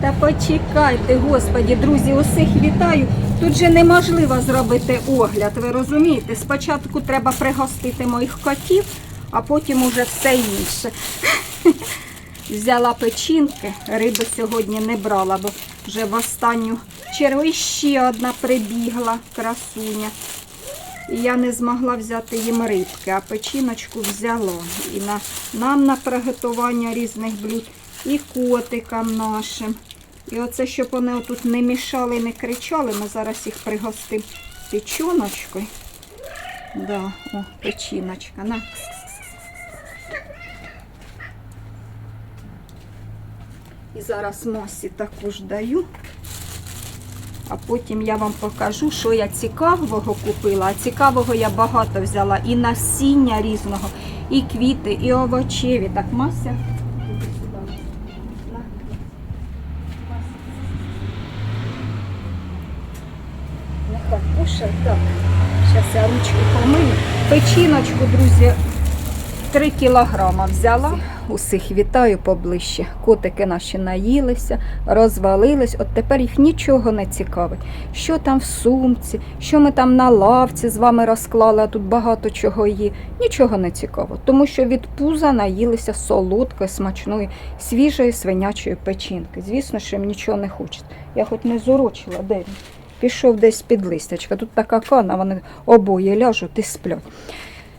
Та почекайте, господі, друзі, усіх вітаю. Тут же неможливо зробити огляд, ви розумієте? Спочатку треба пригостити моїх котів, а потім уже все інше. Взяла печінки, риби сьогодні не брала, бо вже в останню чергу ще одна прибігла красуня. І я не змогла взяти їм рибки, а печіночку взяла. І на, нам на приготування різних блюд, і котикам нашим. І оце, щоб вони отут не мішали і не кричали, ми зараз їх пригостимо печіночкою. Да, о, печіночка. На. І зараз Мосі також даю. А потім я вам покажу, що я цікавого купила. А цікавого я багато взяла. І насіння різного, і квіти, і овочеві. Так, Мася. Нехай. Так. Зараз я ручки помию. Печіночку, друзі, 3 кілограма взяла. Усіх вітаю поближче. Котики наші наїлися, розвалились. От тепер їх нічого не цікавить. Що там в сумці, що ми там на лавці з вами розклали, а тут багато чого є. Нічого не цікаво, тому що від пуза наїлися солодкої, смачної, свіжої свинячої печінки. Звісно, що їм нічого не хочеться. Я хоч не зурочила, де він? Пішов десь під листячка. Тут така кана, вони обоє ляжуть і сплять.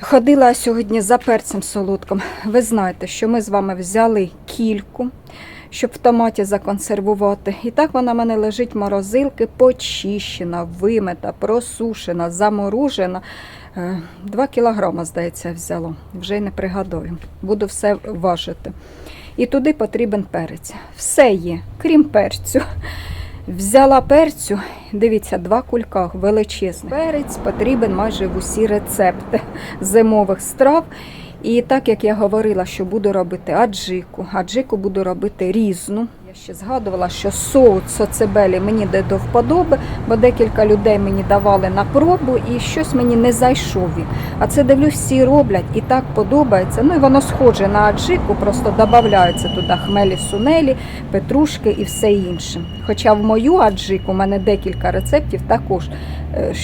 Ходила сьогодні за перцем солодким. Ви знаєте, що ми з вами взяли кільку, щоб в томаті законсервувати. І так вона в мене лежить морозилки, почищена, вимита, просушена, заморожена. Е, Два кілограма, здається, взяла. Вже й не пригадую. Буду все важити. І туди потрібен перець. Все є, крім перцю. Взяла перцю, дивіться, два кулька величезних. Перець потрібен майже в усі рецепти зимових страв. І так як я говорила, що буду робити аджику, аджику буду робити різну. Ще згадувала, що соус соцебелі мені де до вподоби, бо декілька людей мені давали на пробу і щось мені не зайшов він. А це дивлюсь, всі роблять і так подобається. Ну і воно схоже на аджику, просто додаються туди хмелі сунелі, петрушки і все інше. Хоча в мою аджику у мене декілька рецептів також. Е,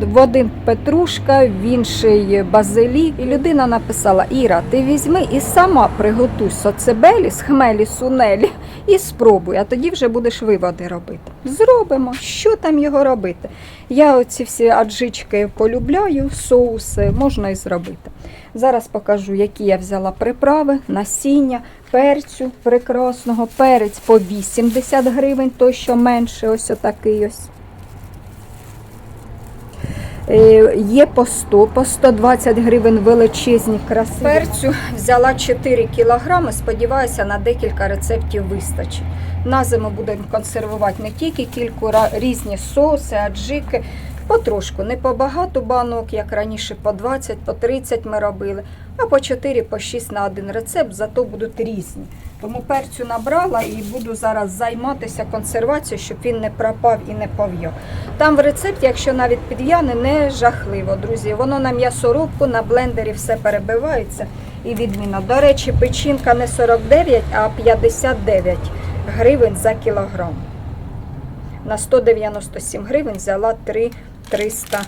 В один петрушка, в інший базилік. І людина написала: Іра, ти візьми і сама приготуй соцебелі з хмелі сунелі і спробуй, а тоді вже будеш виводи робити. Зробимо, що там його робити. Я оці всі аджички полюбляю, соуси можна і зробити. Зараз покажу, які я взяла приправи, насіння, перцю прекрасного, перець по 80 гривень, той, що менше, ось отакий ось. Е, Є по 100, по 120 гривень величезні краси. Перцю взяла 4 кілограми, сподіваюся, на декілька рецептів вистачить. На зиму будемо консервувати не тільки кілька різні соуси, аджики, потрошку, не по багато банок, як раніше, по 20, по 30 ми робили, а по 4, по 6 на один рецепт, зато будуть різні. Тому перцю набрала і буду зараз займатися консервацією, щоб він не пропав і не пов'яв. Там в рецепті, якщо навіть підв'яне, не жахливо, друзі. Воно на м'ясорубку, на блендері все перебивається і відмінно. До речі, печінка не 49, а 59 гривень за кілограм. На 197 гривень взяла 3 300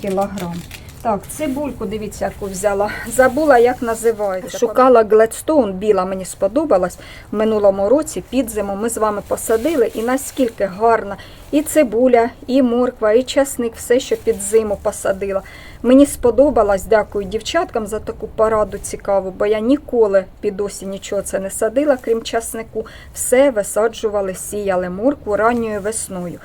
кілограм. Так, цибульку, дивіться, яку взяла. Забула, як називається. Шукала Гледстоун, біла мені сподобалась в минулому році під зиму. Ми з вами посадили, і наскільки гарна і цибуля, і морква, і часник, все, що під зиму посадила. Мені сподобалось, дякую дівчаткам за таку пораду цікаву, бо я ніколи під осінь нічого це не садила, крім часнику. Все висаджували, сіяли моркву ранньою весною.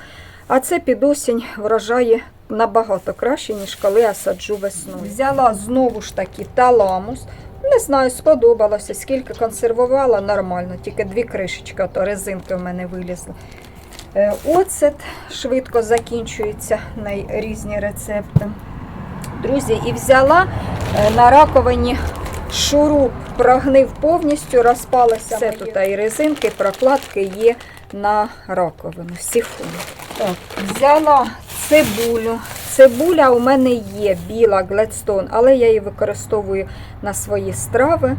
А це під осінь врожає набагато краще, ніж коли я саджу весною. Взяла знову ж таки таламус. Не знаю, сподобалося, скільки консервувала, нормально, тільки дві кришечки, то резинки в мене вилізли. Е, Оцет швидко закінчується на різні рецепти. Друзі, і взяла е, на раковині шуруп, прогнив повністю, розпалися. Все тут і резинки, прокладки є на раковину, сифон. Так, взяла цибулю. Цибуля у мене є біла Gladstone, але я її використовую на свої страви.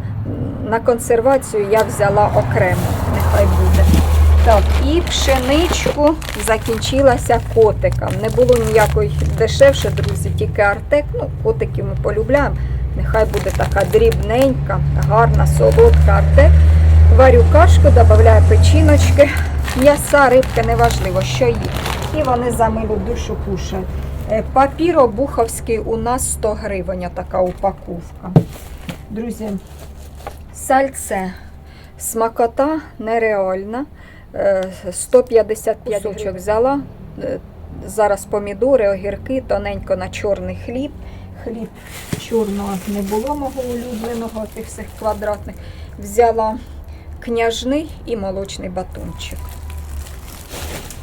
На консервацію я взяла окремо, нехай буде. Так, І пшеничку закінчилася котиком. Не було ніякої дешевше, друзі, тільки артек. Ну, котиків ми полюбляємо. Нехай буде така дрібненька, гарна, солодка артек. Варю кашку, додаю печіночки, м'яса, рибки, неважливо, що їх. І вони за милу душу кушають. Е, Папір обуховський у нас 100 гривень, така упаковка. Друзі, сальце. Смакота нереальна. Е, 155 кусочок взяла. Е, Зараз помідори, огірки, тоненько на чорний хліб. Хліб чорного не було мого улюбленого, тих всіх квадратних. Взяла княжний і молочний батончик.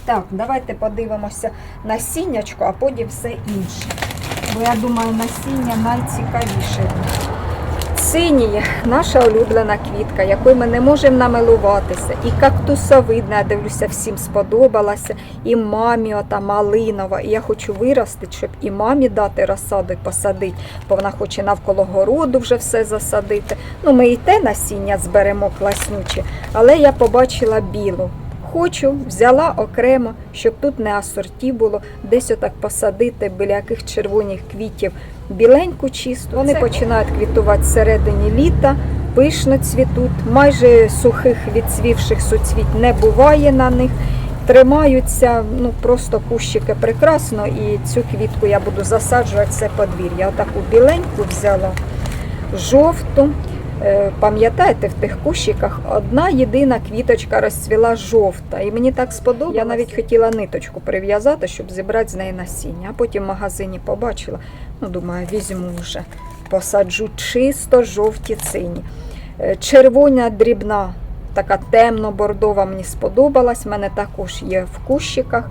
Так, давайте подивимося насіннячко, а потім все інше. Бо я думаю, насіння найцікавіше. Синій наша улюблена квітка, якою ми не можемо намилуватися. І кактусовидна, я дивлюся, всім сподобалася. І мамі ота малинова. І я хочу виростити, щоб і мамі дати розсаду посадити, бо вона хоче навколо городу вже все засадити. Ну, ми і те насіння зберемо класнюче, але я побачила білу. Хочу, взяла окремо, щоб тут не асорті було, десь отак посадити біля яких червоних квітів біленьку чисту. Вони Це- починають квітувати всередині літа, пишно цвітуть, майже сухих відцвівших суцвіть не буває на них. Тримаються ну просто кущики прекрасно, і цю квітку я буду засаджувати все подвір'я. Отаку біленьку взяла, жовту. Е, Пам'ятаєте, в тих кущиках одна єдина квіточка розцвіла жовта. І мені так сподобалося. Я навіть хотіла ниточку прив'язати, щоб зібрати з неї насіння. А потім в магазині побачила. Ну, думаю, візьму вже. Посаджу чисто жовті цині. Е, Червона дрібна, така темно-бордова мені сподобалась. В мене також є в кущиках.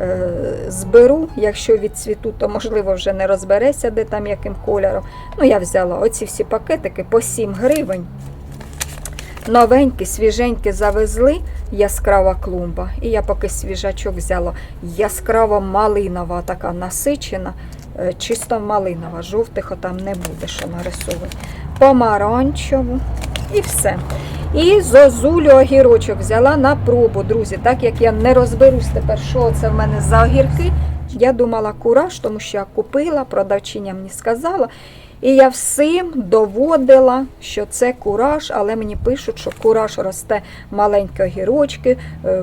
Е, Зберу, якщо відцвіту, то можливо вже не розбереся, де там яким кольором. Ну, я взяла оці всі пакетики по 7 гривень. Новенькі, свіженькі завезли, яскрава клумба. І я поки свіжачок взяла яскраво малинова, така насичена, е, чисто малинова. Жовтих отам не буде, що нарисовувати. Помаранчеву і все. І зозулю огірочок взяла на пробу, друзі. Так як я не розберусь тепер, що це в мене за огірки. Я думала кураж, тому що я купила, продавчиня мені сказала. І я всім доводила, що це кураж, але мені пишуть, що кураж росте маленькі огірочки, е,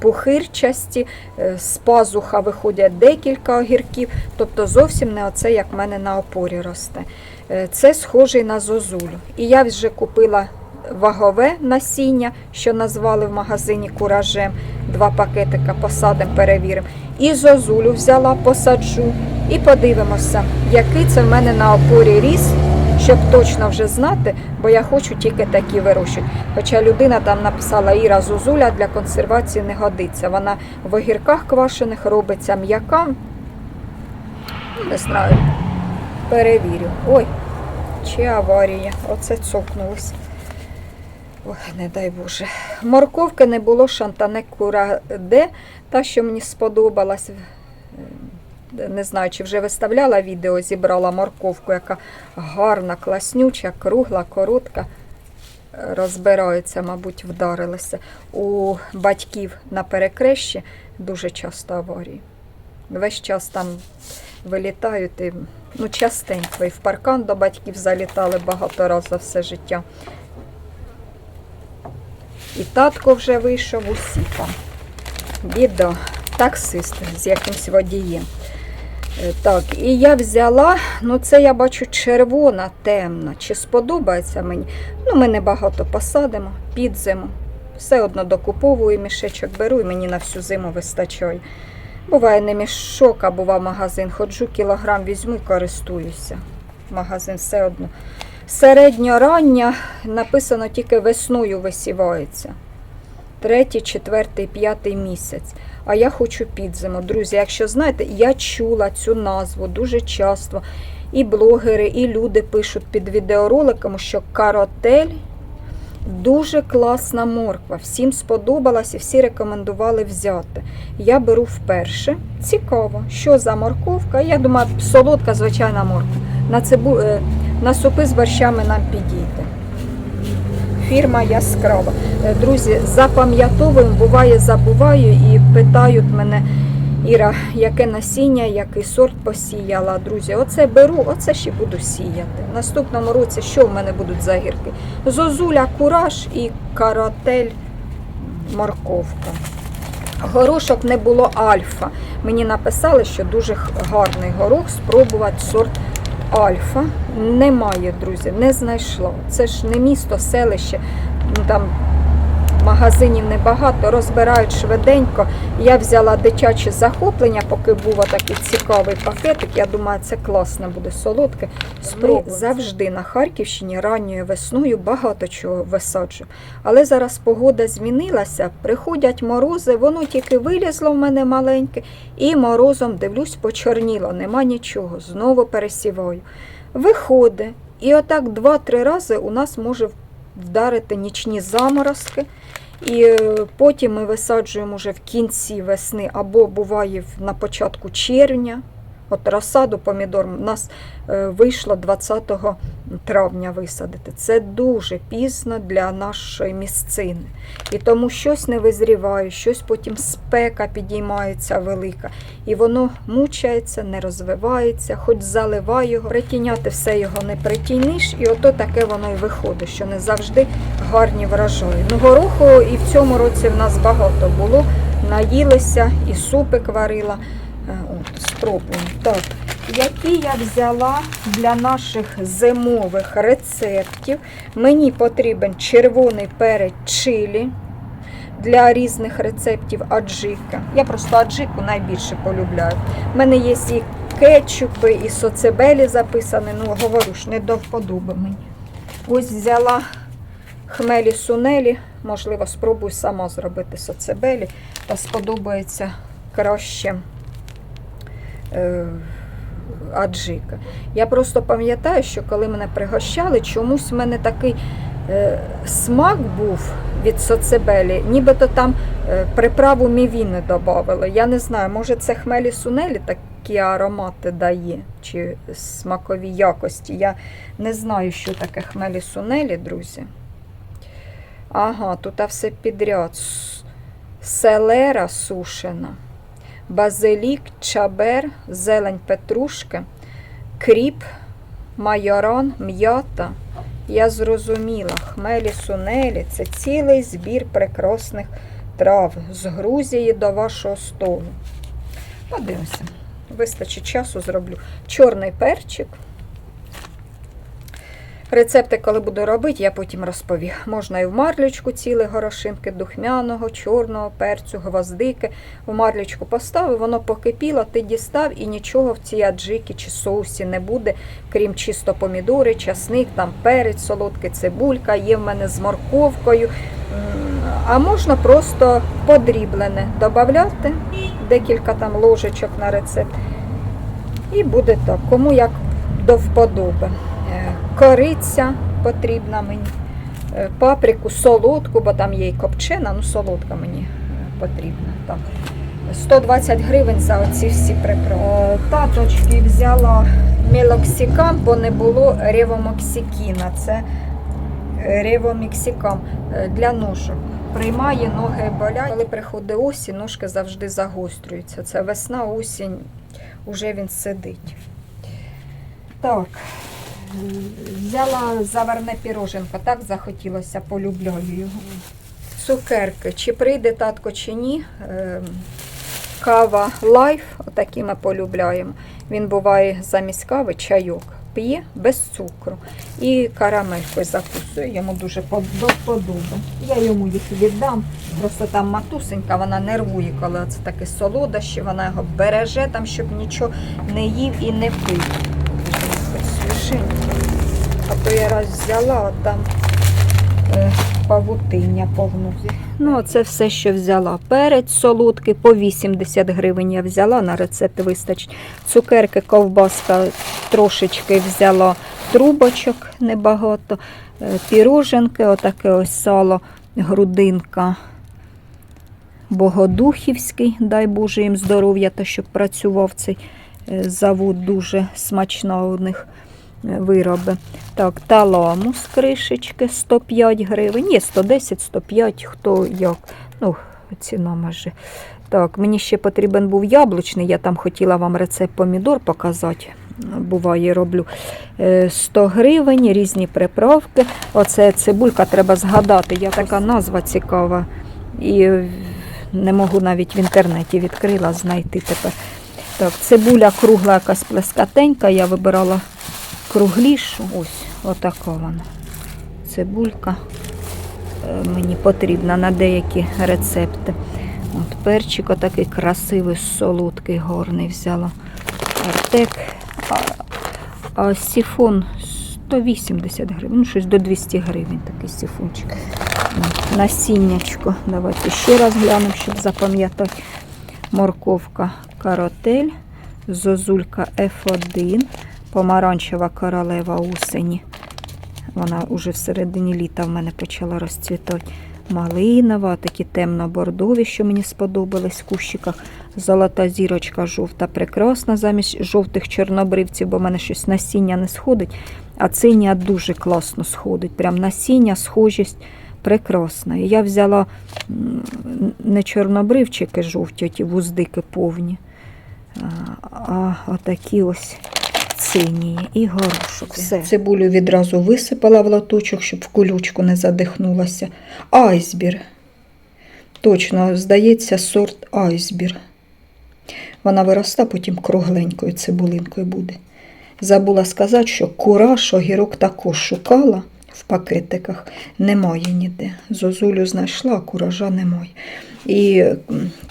пухирчасті, е, з пазуха виходять декілька огірків, тобто зовсім не оце, як в мене на опорі росте. Е, Це схожий на зозулю. І я вже купила вагове насіння, що назвали в магазині куражем. Два пакетика посадимо, перевіримо. І зозулю взяла, посаджу. І подивимося, який це в мене на опорі ріс, щоб точно вже знати, бо я хочу тільки такі вирощувати. Хоча людина там написала Іра зозуля для консервації не годиться. Вона в огірках квашених робиться м'яка. Не знаю. Перевірю. Ой, чи аварія. Оце цокнулось. Ой, не дай Боже. Морковки не було шантане кураде, та, що мені сподобалась. Е, Не знаю, чи вже виставляла відео, зібрала морковку, яка гарна, класнюча, кругла, коротка. Розбираються, мабуть, вдарилися. У батьків на перекрещі дуже часто аварії. Весь час там вилітають і ну, частенько. І в паркан до батьків залітали багато разів за все життя. І татко вже вийшов усі там. Біда. Таксист з якимсь водієм. Е, Так, і я взяла, ну це я бачу червона, темна. Чи сподобається мені? Ну, ми небагато посадимо під зиму. Все одно докуповую мішечок беру і мені на всю зиму вистачає. Буває не мішок, а бува магазин. Ходжу, кілограм візьму користуюся. Магазин все одно. Середньорання написано тільки весною висівається. Третій, четвертий, п'ятий місяць. А я хочу підзиму. Друзі, якщо знаєте, я чула цю назву дуже часто. І блогери, і люди пишуть під відеороликами, що каротель дуже класна морква. Всім сподобалась і всі рекомендували взяти. Я беру вперше. Цікаво, що за морковка. Я думаю, солодка, звичайна морква. На, цибу... е, на супи з борщами нам підійде. Фірма яскрава. Е, Друзі, запам'ятовуємо, буває, забуваю і питають мене, Іра, яке насіння, який сорт посіяла. Друзі, оце беру, оце ще буду сіяти. В наступному році що в мене будуть за гірки? Зозуля, кураж і каратель морковка. Горошок не було альфа. Мені написали, що дуже гарний горох спробувати сорт альфа. Немає, друзі, не знайшла. Це ж не місто, селище, там магазинів небагато, розбирають швиденько. Я взяла дитяче захоплення, поки був такий цікавий пакетик. Я думаю, це класно буде солодке. Ми завжди на Харківщині ранньою весною багато чого висаджую. Але зараз погода змінилася, приходять морози, воно тільки вилізло в мене маленьке, і морозом дивлюсь, почорніло, нема нічого. Знову пересіваю. Виходить, і отак два-три рази у нас може вдарити нічні заморозки. І е, потім ми висаджуємо вже в кінці весни або буває на початку червня. От розсаду помідор у нас е, вийшло 20 травня висадити. Це дуже пізно для нашої місцини. І тому щось не визріває, щось потім спека підіймається велика. І воно мучається, не розвивається, хоч заливай його. Притіняти все його не притіниш, і ото таке воно і виходить, що не завжди гарні врожаї. Ну, гороху і в цьому році в нас багато було. Наїлися, і супик варила. Е, Так, які я взяла для наших зимових рецептів. Мені потрібен червоний перець чилі для різних рецептів аджика. Я просто аджику найбільше полюбляю. У мене є і кетчупи, і соцебелі записані. Ну, говорю ж, не до вподоби мені. Ось взяла хмелі сунелі. Можливо, спробую сама зробити соцебелі, та сподобається краще аджика. Я просто пам'ятаю, що коли мене пригощали, чомусь в мене такий е, смак був від соцебелі, нібито там е, приправу мівіни додавали. Я не знаю, може це хмелі сунелі такі аромати дає, чи смакові якості. Я не знаю, що таке хмелі сунелі, друзі. Ага, тут все підряд. Селера сушена базилік, чабер, зелень петрушки, кріп, майоран, м'ята. Я зрозуміла, хмелі сунелі це цілий збір прекрасних трав з Грузії до вашого столу. Подивимося, вистачить часу зроблю. Чорний перчик. Рецепти, коли буду робити, я потім розповім. Можна і в марлючку цілі горошинки духмяного, чорного перцю, гвоздики. В марлючку поставив, воно покипіло, ти дістав і нічого в цій аджикі чи соусі не буде, крім чисто помідори, часник, там перець, солодкий цибулька, є в мене з морковкою. А можна просто подріблене додати, декілька там ложечок на рецепт. І буде так, кому як до вподоби. Кориця потрібна мені, е, паприку, солодку, бо там є і копчена, ну солодка мені е, потрібна. Так. 120 гривень за оці всі приправи. Таточки взяла мелоксикам, бо не було ревомоксикіна. Це е, ревоміксикам для ножок. Приймає ноги болять. Коли приходить осінь, ножки завжди загострюються. Це весна, осінь, уже він сидить. Так, взяла заварне піроженко, так захотілося, полюбляю його. Цукерки. Чи прийде татко, чи ні. Ем, Кава лайф, отакі ми полюбляємо. Він буває замість кави чайок. П'є без цукру. І карамелькою закусує. Йому дуже под- до вподоби. Я йому їх віддам. Просто там матусенька, вона нервує, коли це таке солодощі, вона його береже там, щоб нічого не їв і не пив. То я раз взяла, а там е, павутиння повну. Ну, це все, що взяла. Перець солодкий по 80 гривень я взяла, на рецепт вистачить. Цукерки, ковбаска трошечки взяла, трубочок небагато, е, піроженки, отаке ось сало, грудинка. Богодухівський, дай Боже їм здоров'я, та щоб працював цей е, завод дуже смачно у них. Вироби. Так, таламу з кришечки 105 гривень. Ні, 110, 105, хто як. Ну, ціна майже. Так, мені ще потрібен був яблучний. Я там хотіла вам рецепт помідор показати. Буває, роблю Е, 100 гривень, різні приправки. Оце цибулька, треба згадати. Я така назва цікава. І е, не можу навіть в інтернеті відкрила знайти тепер. Так, цибуля кругла якась плескатенька, я вибирала круглішу. Ось, отака вона. Цибулька е, мені потрібна на деякі рецепти. От перчик отакий красивий, солодкий, горний взяла. Артек. А, а сіфон 180 гривень, ну щось до 200 гривень такий сіфончик. Насіннячко. Давайте ще раз глянемо, щоб запам'ятати. Морковка каротель, зозулька F1, помаранчева королева осені. Вона вже в середині літа в мене почала розцвітати. Малинова, такі темно-бордові, що мені сподобались в кущиках. Золота зірочка жовта, прекрасна замість жовтих чорнобривців, бо в мене щось насіння не сходить. А циня дуже класно сходить. Прям насіння, схожість прекрасна. І я взяла не чорнобривчики жовті, ті вуздики повні, а отакі ось синії і горошок. Все. Цибулю відразу висипала в лоточок, щоб в колючку не задихнулася. Айсбір. Точно, здається, сорт айсбір. Вона вироста, потім кругленькою цибулинкою буде. Забула сказати, що кураж, огірок також шукала в пакетиках. Немає ніде. Зозулю знайшла, а куража немає. І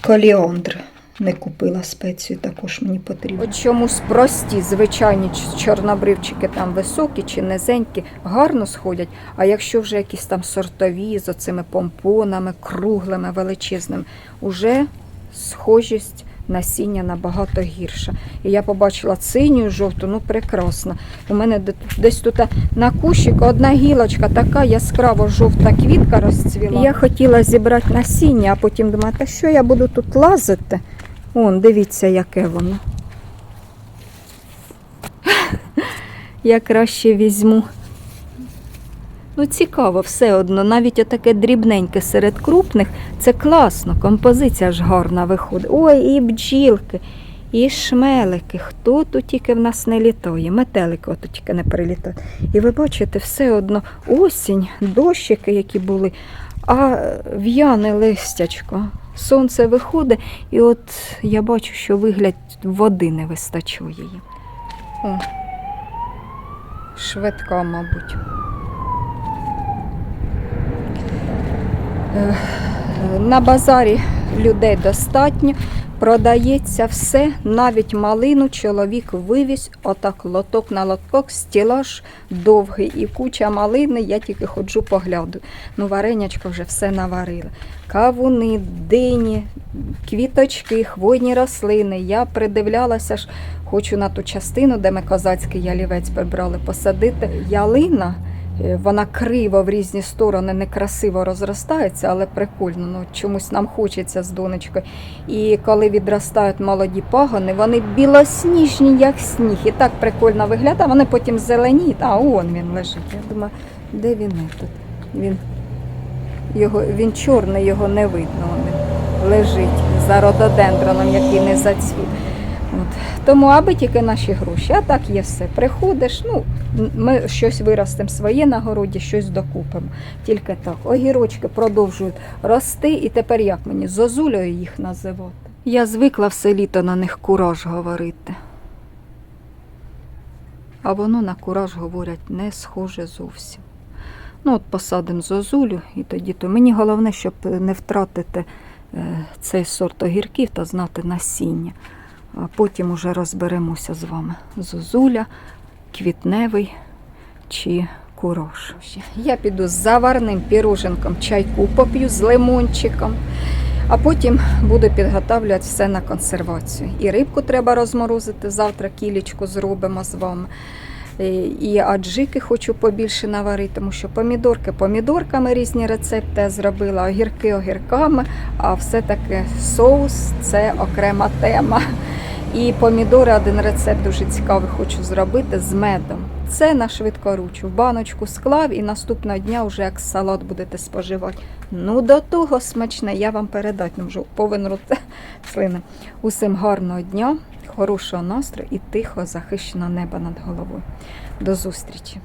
коліандр не купила спецію, також мені потрібно. От чомусь прості, звичайні чорнобривчики там високі чи низенькі, гарно сходять. А якщо вже якісь там сортові з оцими помпонами, круглими, величезними, уже схожість насіння набагато гірша. І я побачила синю, жовту, ну прекрасно. У мене десь тут на кущику одна гілочка, така яскраво жовта квітка розцвіла. І я хотіла зібрати насіння, а потім думаю, та що я буду тут лазити? Вон, дивіться, яке воно. Я краще візьму. Ну, цікаво, все одно, навіть отаке дрібненьке серед крупних, це класно, композиція ж гарна виходить. Ой, і бджілки, і шмелики. Хто тут тільки в нас не літає? Метелики ото тільки не прилітають. І ви бачите, все одно осінь, дощики, які були, а в'яне листячко. Сонце виходить, і от я бачу, що вигляд води не вистачує їм. О, швидка, мабуть. На базарі людей достатньо, продається все, навіть малину чоловік вивіз, отак лоток на лоток, стілаж довгий і куча малини, я тільки ходжу погляду. Ну, варенячко вже все наварили. Кавуни, дині, квіточки, хвойні рослини. Я придивлялася ж, хочу на ту частину, де ми козацький ялівець прибрали, посадити ялина. Е, Вона криво в різні сторони некрасиво розростається, але прикольно. Ну, чомусь нам хочеться з донечкою. І коли відростають молоді пагони, вони білосніжні, як сніг. І так прикольно виглядає. Вони потім зеленіють, а он він лежить. Я думаю, де він тут? Він, його, він чорний, його не видно. Він лежить за рододендроном, який не зацвів. От. Тому аби тільки наші гроші, а так є все. Приходиш, ну, ми щось виростемо своє на городі, щось докупимо. Тільки так. Огірочки продовжують рости, і тепер як мені зозулею їх називати? Я звикла все літо на них кураж говорити. А воно на кураж говорять не схоже зовсім. Ну, от посадимо зозулю, і тоді то мені головне, щоб не втратити е, цей сорт огірків та знати насіння. Потім уже розберемося з вами. Зозуля, квітневий чи курош. Я піду з заварним піроженком чайку поп'ю з лимончиком, а потім буду підготовлювати все на консервацію. І рибку треба розморозити, завтра кілечку зробимо з вами. Е, І аджики хочу побільше наварити, тому що помідорки помідорками різні рецепти я зробила, огірки огірками, а все-таки соус це окрема тема. І помідори один рецепт дуже цікавий хочу зробити з медом. Це на швидкоручу. В баночку склав і наступного дня вже як салат будете споживати. Ну, до того смачне, я вам передати не можу. Повен рот слини. Усім гарного дня, хорошого настрою і тихо захищеного неба над головою. До зустрічі!